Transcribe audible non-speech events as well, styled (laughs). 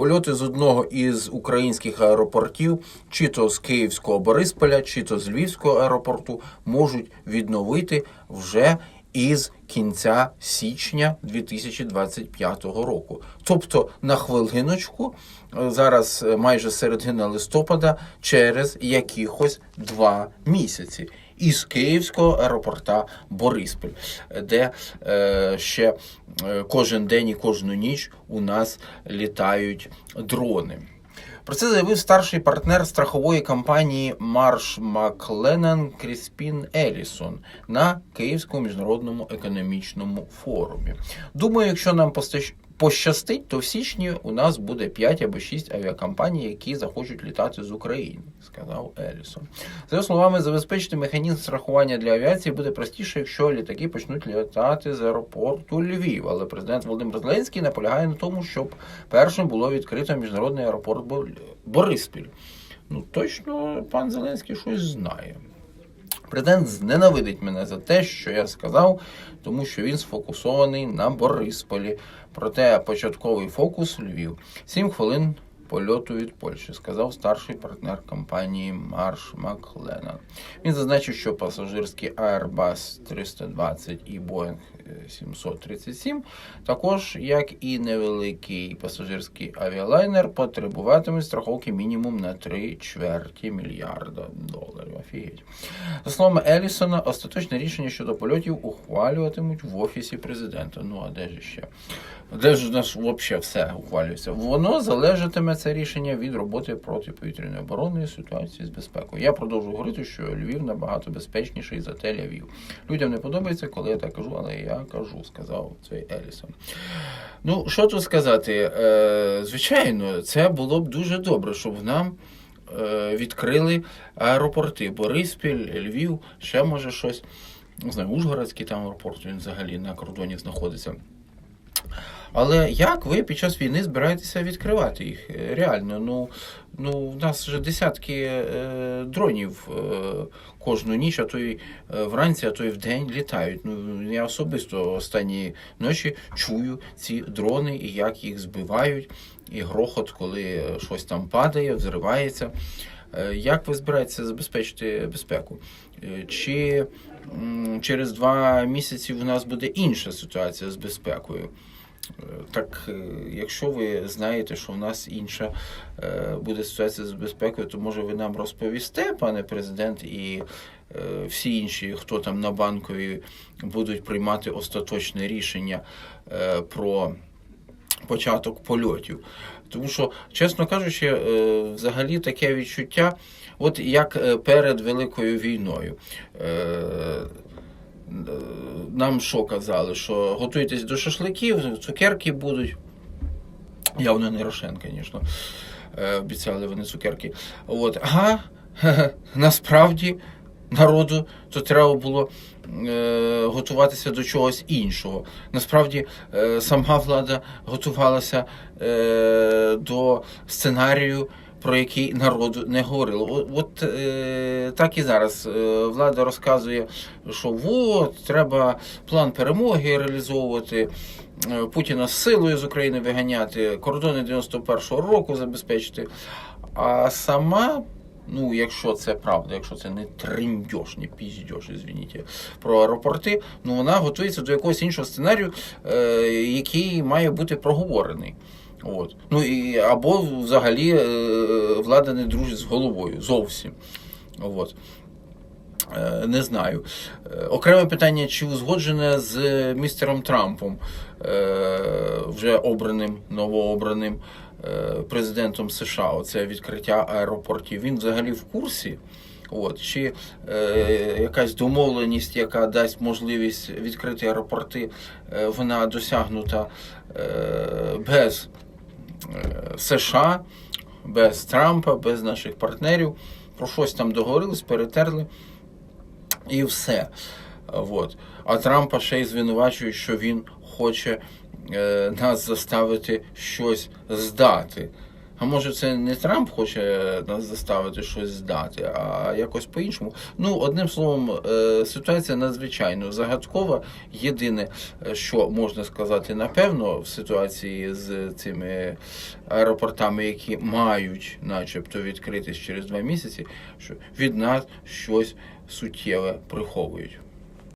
Польоти з одного із українських аеропортів, чи то з Київського Борисполя, чи то з Львівського аеропорту, можуть відновити вже із кінця січня 2025 року. Тобто на хвилиночку, е, зараз е, майже середина листопада, через якихось два місяці. Із Київського аеропорта Бориспіль, де е, ще е, кожен день і кожну ніч у нас літають дрони. Про це заявив старший партнер страхової компанії Марш Макленан Кріспін Елісон на Київському міжнародному економічному форумі. Думаю, якщо нам постащ- пощастить, то в січні у нас буде 5 або 6 авіакомпаній, які захочуть літати з України, сказав Елісон. За його словами, забезпечити механізм страхування для авіації буде простіше, якщо літаки почнуть літати з аеропорту Львів. Але президент Володимир Зеленський наполягає на тому, щоб першим було відкрито міжнародний аеропорт Бо- Бориспіль. Ну точно пан Зеленський щось знає. Президент зненавидить мене за те, що я сказав, тому що він сфокусований на Борисполі. Проте початковий фокус Львів. Сім хвилин польоту від Польщі, сказав старший партнер компанії Марш Макленан. Він зазначив, що пасажирські Airbus 320 і Boeing 737, також як і невеликий пасажирський авіалайнер, потребуватимуть страховки мінімум на 3 чверті мільярда доларів. Офігеть. За словами Елісона, остаточне рішення щодо польотів ухвалюватимуть в офісі президента. Ну а де ж ще? Де ж у нас взагалі все ухвалюється? Воно залежатиме це рішення від роботи протиповітряної оборони і ситуації з безпекою. Я продовжую говорити, що Львів набагато безпечніший за Тель-Авів. Людям не подобається, коли я так кажу, але я кажу, сказав цей Елісон. Ну, що тут сказати? Е, звичайно, це було б дуже добре, щоб нам е, відкрили аеропорти. Бориспіль, Львів, ще може щось. Не знаю, Ужгородський там аеропорт, він взагалі на кордоні знаходиться. Але як ви під час війни збираєтеся відкривати їх? Е, Реально, ну, ну в нас вже десятки е, дронів е, кожну ніч, а то й е, вранці, а то й вдень літають. Ну, я особисто останні ночі чую ці дрони і як їх збивають, і грохот, коли е, щось там падає, взривається. Як ви збираєтеся забезпечити безпеку? Чи через два місяці в нас буде інша ситуація з безпекою? Так, е, якщо ви знаєте, що в нас інша е, буде ситуація з безпекою, то може ви нам розповісте, пане президент, і е, всі інші, хто там на банковій будуть приймати остаточне рішення про початок польотів. Тому що, чесно кажучи, взагалі таке відчуття, от як перед Великою війною. Нам що казали, що готуйтесь до шашликів, цукерки будуть. Явно не Рошен, звісно. Е, Обіцяли вони цукерки. От, ага, (laughs) насправді народу то треба було е, готуватися до чогось іншого. Насправді е, сама влада готувалася е, до сценарію. Про який народу не говорило. От, от е, так і зараз е, влада розказує, що от треба план перемоги реалізовувати, е, Путіна з силою з України виганяти, кордони 91-го року забезпечити. А сама, ну якщо це правда, якщо це не триндьош, не піздьош, извините, про аеропорти, ну вона готується до якогось іншого сценарію, е, який має бути проговорений. От. Ну, і, або взагалі е, влада не дружить з головою зовсім. От. Е, Не знаю. Е, Окреме питання, чи узгоджене з містером Трампом, вже обраним, новообраним президентом США, оце відкриття аеропортів. Він взагалі в курсі. От, чи е, якась домовленість, яка дасть можливість відкрити аеропорти, е, вона досягнута е, без США, без Трампа, без наших партнерів. Про щось там договорились, перетерли і все. От. А Трампа ще й звинувачують, що він хоче е, нас заставити щось здати. А може це не Трамп хоче нас заставити щось здати, а якось по-іншому. Ну, одним словом, е, ситуація надзвичайно загадкова. Єдине, е, що можна сказати напевно в ситуації з цими аеропортами, які мають, начебто, відкритись через два місяці, що від нас щось суттєве приховують.